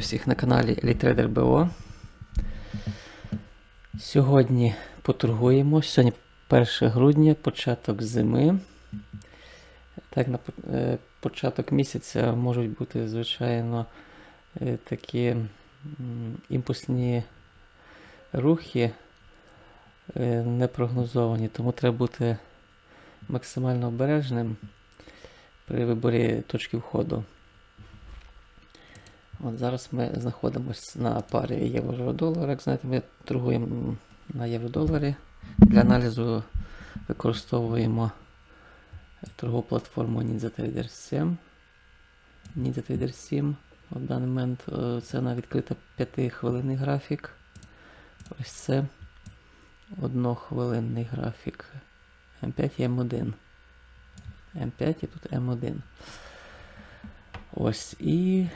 Вітаю всіх на каналі EliteTrader BO. Сьогодні поторгуємо. Сьогодні 1 грудня, початок зими. Так, на е, початок місяця можуть бути, звичайно, е, такі імпульсні рухи е, непрогнозовані, тому треба бути максимально обережним при виборі точки входу. От зараз ми знаходимося на парі євро-долар. Як знаєте, ми торгуємо на євро-доларі. Для аналізу використовуємо торгову платформу NinjaTrader 7. NinjaTrader 7 в даний момент е, це на відкрита 5-хвилинний графік. Ось це однохвилинний графік. М5 і М1. М5 і тут М1. Ось. І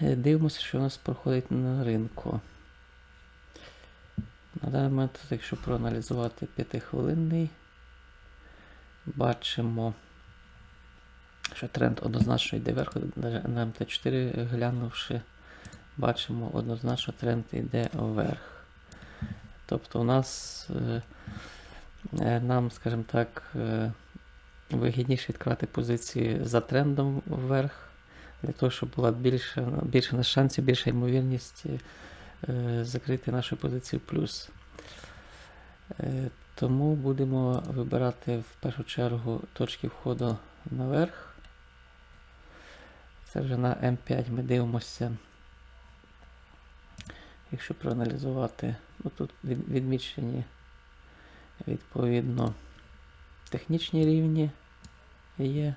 Дивимося, що у нас проходить на ринку. На даний момент, якщо проаналізувати 5-хвилинний, бачимо, що тренд однозначно йде вверх, на МТ4 глянувши, бачимо однозначно тренд йде вверх. Тобто у нас е, е, нам, скажімо так, е, вигідніше відкривати позиції за трендом вверх для того, щоб була більше, більше на шансів, більша ймовірність е, закрити нашу позицію плюс. Е, тому будемо вибирати в першу чергу точки входу наверх. Це вже на М5 ми дивимося. Якщо проаналізувати, ну тут відмічені відповідно технічні рівні є.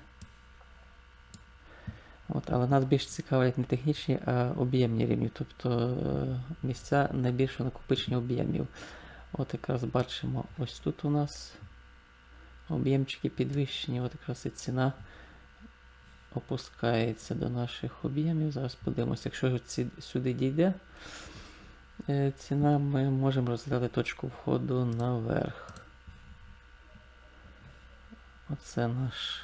От, але нас більш цікавлять не технічні, а об'ємні рівні, тобто е, місця найбільшого накопичення об'ємів. От якраз бачимо, ось тут у нас об'ємчики підвищені, от якраз і ціна опускається до наших об'ємів. Зараз подивимося, якщо ці, сюди дійде е, ціна, ми можемо розглядати точку входу наверх. Оце наш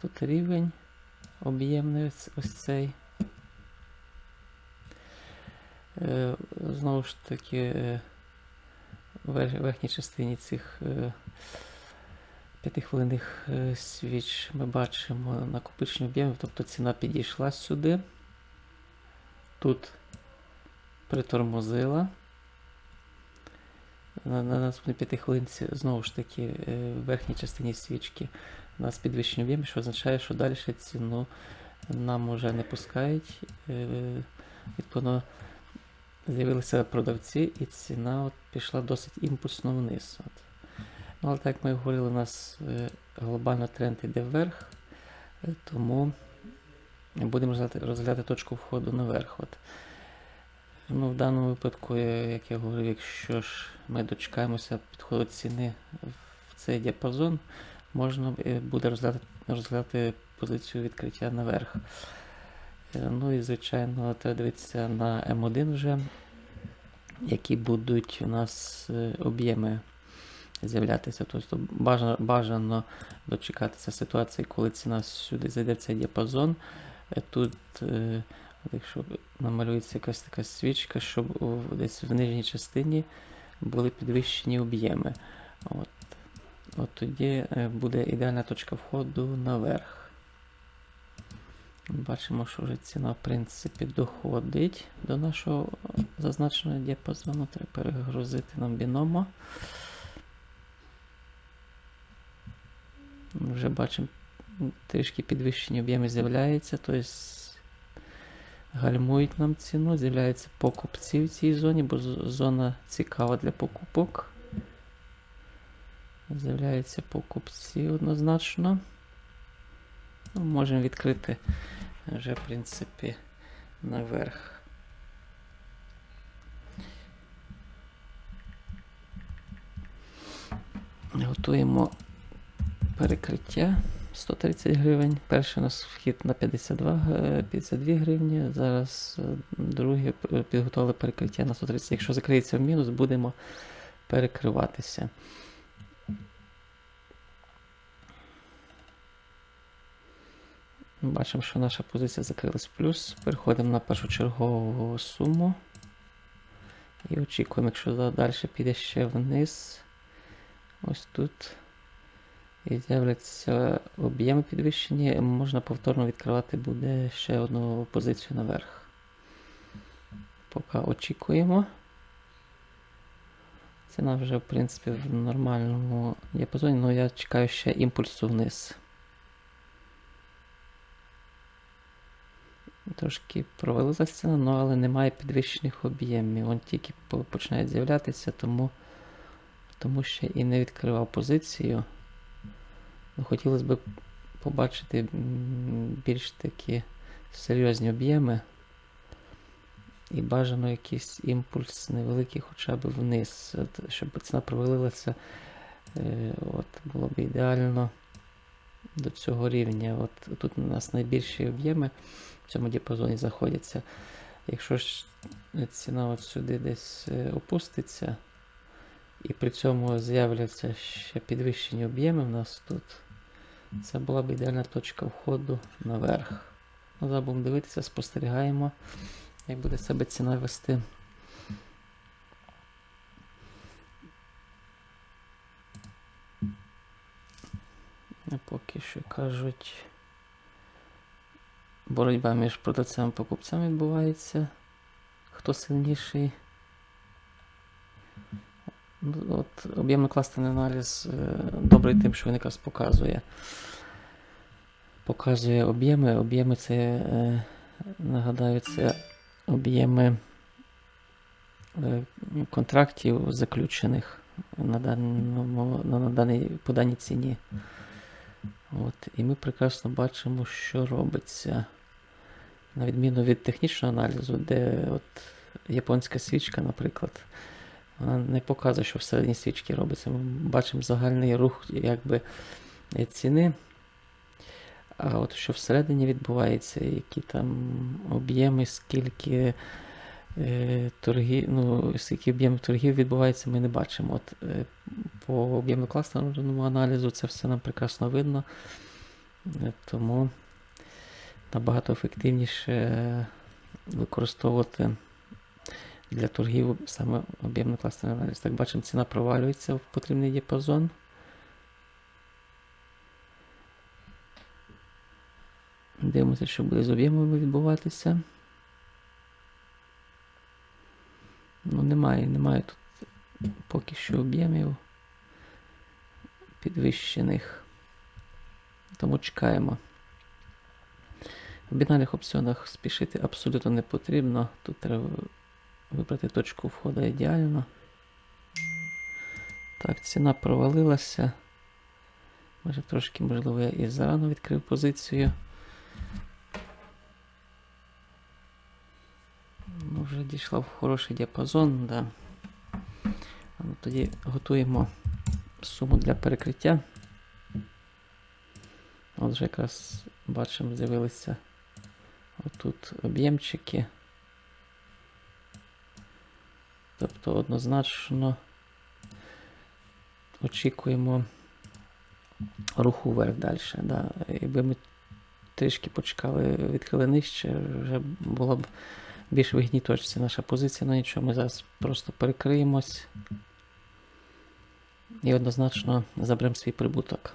тут рівень об'ємний ось, цей. Е, Знову ж таки, е, в верхній частині цих е, п'ятихвилинних свіч ми бачимо накопичення об'ємів, тобто ціна підійшла сюди. Тут притормозила. На, на наступній п'ятихвилинці знову ж таки в верхній частині свічки нас підвищення об'ємів, що означає, що далі ціну нам вже не пускають. Е, Відповідно, з'явилися продавці, і ціна от пішла досить імпульсно вниз. От. Ну, але так як ми говорили, у нас е, глобально тренд йде вверх, е, тому будемо розглядати, точку входу наверх. От. Ну, В даному випадку, як я говорив, якщо ж ми дочекаємося підходу ціни в цей діапазон, можна е, буде розглядати, розглядати позицію відкриття наверх. Е, Ну і, звичайно, треба дивитися на М1 вже, які будуть у нас е, об'єми з'являтися. Тобто бажано, бажано дочекатися ситуації, коли ціна сюди зайде цей діапазон. Тут, якщо намалюється якась така свічка, щоб десь в нижній частині були підвищені об'єми. От. От тоді е, буде ідеальна точка входу наверх. Бачимо, що вже ціна, в принципі, доходить до нашого зазначеного діапазону. Треба перегрузити нам біномо. Вже бачимо, трішки підвищені об'єми з'являються, тобто гальмують нам ціну, з'являються покупці в цій зоні, бо зона цікава для покупок. З'являються покупці однозначно. Ну, можемо відкрити вже, в принципі, наверх. Готуємо перекриття 130 гривень. Перший у нас вхід на 52, 52 гривні. Зараз е, друге підготували перекриття на 130. Якщо закриється в мінус, будемо перекриватися. Бачимо, що наша позиція закрилась в плюс. Переходимо на першочергову суму. І очікуємо, якщо далі піде ще вниз. Ось тут. І з'являться об'єми підвищені, можна повторно відкривати буде ще одну позицію наверх. Поки очікуємо. Ціна вже, в принципі, в нормальному діапазоні, але я чекаю ще імпульсу вниз. Трошки провалилася ціна, але немає підвищених об'ємів. Він тільки починає з'являтися, тому, тому ще і не відкривав позицію. Ну, хотілося б побачити більш такі серйозні об'єми. І бажано якийсь імпульс невеликий хоча б вниз, от, щоб ціна провалилася. Е, от, було б ідеально до цього рівня. От, тут у нас найбільші об'єми в цьому діапазоні знаходяться. Якщо ж ціна от сюди десь е, опуститься, і при цьому з'являться ще підвищені об'єми в нас тут, це була б ідеальна точка входу наверх. Ну, зараз будемо дивитися, спостерігаємо, як буде себе ціна вести. Поки що кажуть, боротьба між продавцями і покупцями відбувається. Хто сильніший? Ну, От об'ємно-кластерний аналіз е, добрий тим, що він якраз показує. Показує об'єми. Об'єми це, е, нагадаю, це об'єми е, контрактів заключених на, даному, на, даній, по ціні. От, і ми прекрасно бачимо, що робиться. На відміну від технічного аналізу, де от японська свічка, наприклад, вона не показує, що всередині свічки робиться. Ми бачимо загальний рух якби, ціни. А от що всередині відбувається, які там об'єми, скільки е, торгів, ну, скільки об'ємів торгів відбувається, ми не бачимо. От, е, по об'ємно класному аналізу це все нам прекрасно видно. Е, Тому набагато ефективніше е, використовувати для торгів саме об'ємно класний аналіз. Так бачимо, ціна провалюється в потрібний діапазон. Дивимося, що буде з об'ємами відбуватися. Ну, немає, немає тут поки що об'ємів підвищених. Тому чекаємо. В бінарних опціонах спішити абсолютно не потрібно. Тут треба вибрати точку входу ідеально. Так, ціна провалилася. Може трошки, можливо, я і зарано відкрив позицію. Ну, вже дійшла в хороший діапазон, да. Ну, тоді готуємо суму для перекриття. От вже якраз бачимо, з'явилися отут об'ємчики. Тобто однозначно очікуємо руху вверх далі. Да. Якби ми трішки почекали, відкрили нижче, вже було б більш вигідній точці наша позиція, ну нічого, ми зараз просто перекриємось і однозначно заберемо свій прибуток.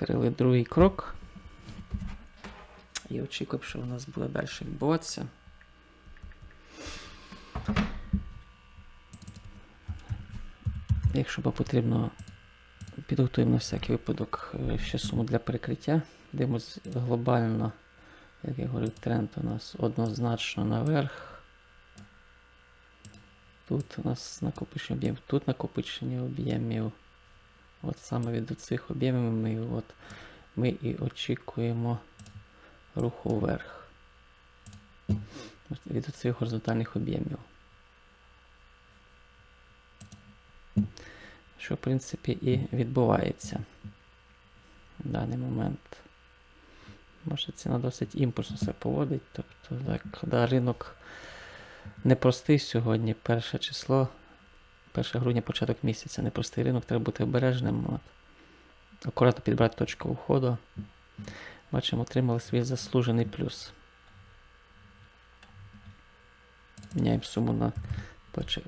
Відкрили другий крок. І очікуємо, що у нас буде далі відбуватися. Якщо потрібно, підготуємо на всякий випадок е, ще суму для перекриття. Дивимось глобально, як я говорив, тренд у нас однозначно наверх. Тут у нас накопичення об'ємів, тут накопичення об'ємів. От саме від цих об'ємів ми, от, ми і очікуємо руху вверх. От Від цих горизонтальних об'ємів. Що, в принципі, і відбувається в даний момент. Може, ціна досить імпульсно себе поводить. Тобто, так, да, ринок непростий сьогодні, перше число, 1 грудня, початок місяця, непростий ринок, треба бути обережним. От. акуратно підбрати точку входу. Бачимо, отримали свій заслужений плюс. Міняємо суму на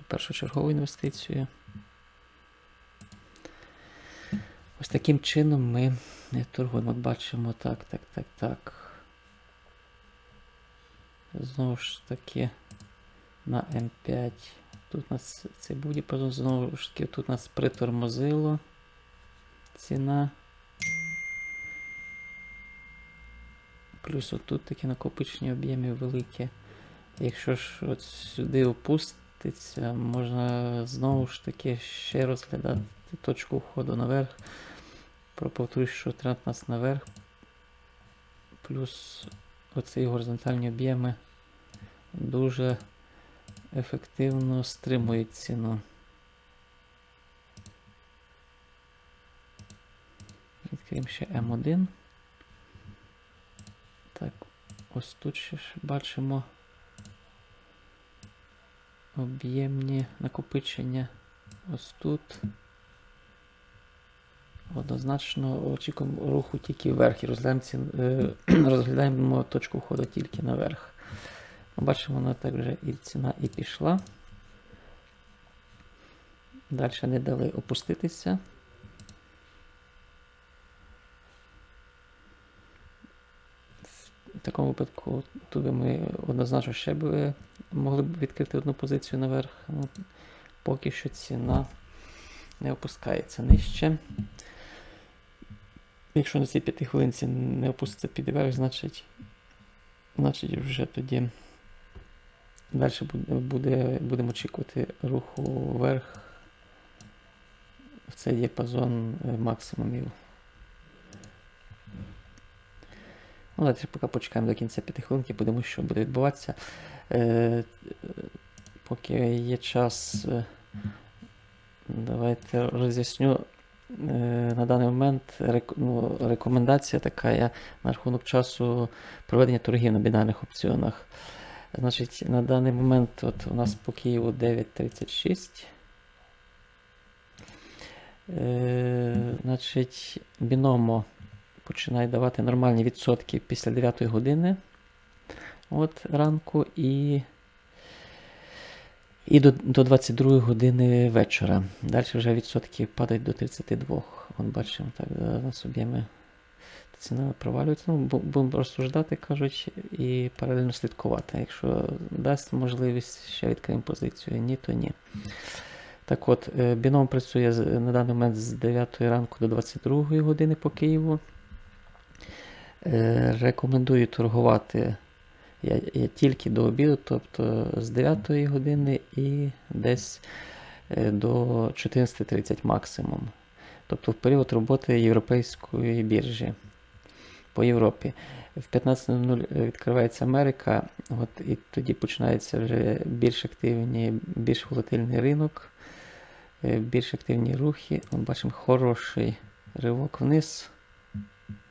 першочергову інвестицію. Ось таким чином ми торгуємо. От бачимо так, так, так, так. Знову ж таки на М5. Тут у нас був діапазон, знову ж таки, тут нас притормозило ціна. Плюс отут такі накопичені об'єми великі. Якщо ж от сюди опуститься, можна знову ж таки ще розглядати точку входу наверх. Проповторюсь, що тренд нас наверх. Плюс оці горизонтальні об'єми дуже ефективно стримують ціну. Відкриємо ще М1. Так, ось тут ще бачимо об'ємні накопичення. Ось тут. Однозначно очікуємо руху тільки вверх і розглядаємо, е, розглядаємо точку входу тільки наверх. Бачимо, вона так вже і ціна і пішла. Далі не дали опуститися. В такому випадку тут би ми однозначно ще б могли б відкрити одну позицію наверх. Ну, поки що ціна не опускається нижче. Якщо на цій п'яти хвилинці не опуститься під верх, значить, значить вже тоді далі буде, буде, будемо очікувати руху вверх в цей діапазон е, максимумів. Ну, давайте поки почекаємо до кінця п'яти хвилинки, будемо, що буде відбуватися. Е, поки є час, е, давайте роз'ясню. Е, на даний момент ну, рекомендація така на рахунок часу проведення торгів на бінарних опціонах. Значить, на даний момент от у нас по Києву 9.36. Е, значить, Біномо починає давати нормальні відсотки після 9 години от ранку і, і до, до 22 години вечора. Далі вже відсотки падають до 32. От бачимо, так, на собі ми ціна провалюється. Ну, будемо розсуждати, кажуть, і паралельно слідкувати. Якщо дасть можливість, ще відкриємо позицію. Ні, то ні. Так от, е, біном працює на даний момент з 9 ранку до 22 години по Києву. Е, Рекомендую торгувати я, я тільки до обіду, тобто з 9 години і десь е, до 14.30 максимум. Тобто в період роботи європейської біржі по Європі. В 15.00 відкривається Америка, от, і тоді починається вже більш активні, більш волатильний ринок, е, більш активні рухи. Ми бачимо хороший ривок вниз,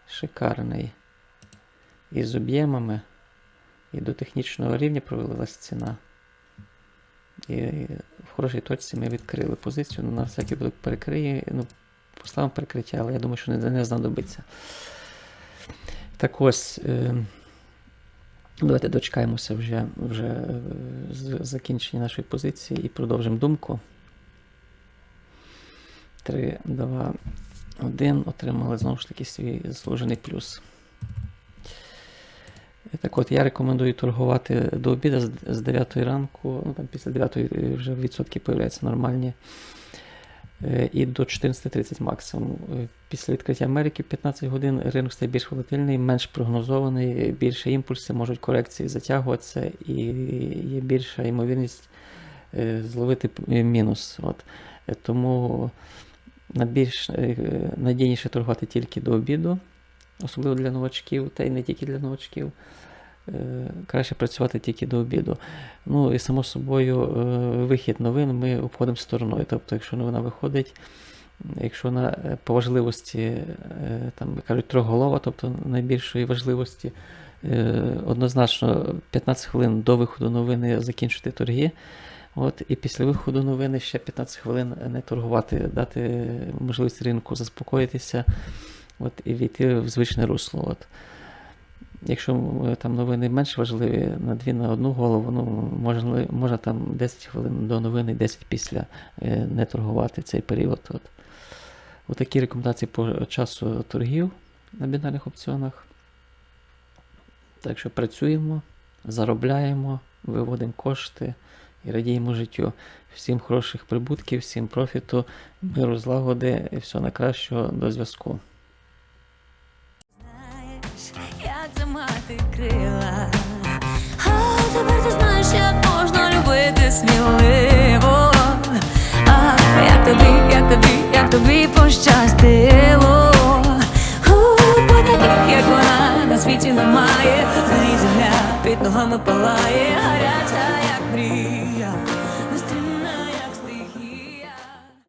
шикарний. І з об'ємами, і до технічного рівня провалилась ціна. І в хорошій точці ми відкрили позицію. Ну, на всякий випадок перекриє, ну, поставимо перекриття, але я думаю, що не, не знадобиться. Так ось, е, давайте дочекаємося вже, вже е, закінчення нашої позиції і продовжимо думку. 3, 2, 1. Отримали знову ж таки свій заслужений плюс. Так от, я рекомендую торгувати до обіду з- з 9 ранку, ну там після 9 вже відсотки появляються нормальні. Е, І до 14.30 максимум. Е, Після відкриття Америки 15 годин ринок стає більш волатильний, менш прогнозований, більше імпульси, можуть корекції затягуватися, і є більша ймовірність е, зловити мінус. От. Тому більш надійніше торгувати тільки до обіду, особливо для новачків, та й не тільки для новачків. Е, Краще працювати тільки до обіду. Ну і само собою, е, вихід новин ми обходимо стороною. Тобто, якщо новина виходить, якщо вона е, по важливості, там кажуть, трьохголова, тобто найбільшої важливості, однозначно 15 хвилин до виходу новини закінчити торги. От, і після виходу новини ще 15 хвилин не торгувати, дати можливість ринку заспокоїтися от, і війти в звичне русло. От. Якщо е, там новини менш важливі, на дві на одну голову, ну, можна, можна там 10 хвилин до новини, 10 після е, не торгувати цей період. От. Отакі рекомендації по часу торгів на бінарних опціонах. Так що працюємо, заробляємо, виводимо кошти і радіємо життю. Всім хороших прибутків, всім профіту, миру, злагоди і всього найкращого до зв'язку. Любити сміливо. А як тобі, як тобі, як тобі пощастило. Як вона, на світі немає. Земля під ногами палає, гаряча, як мрія.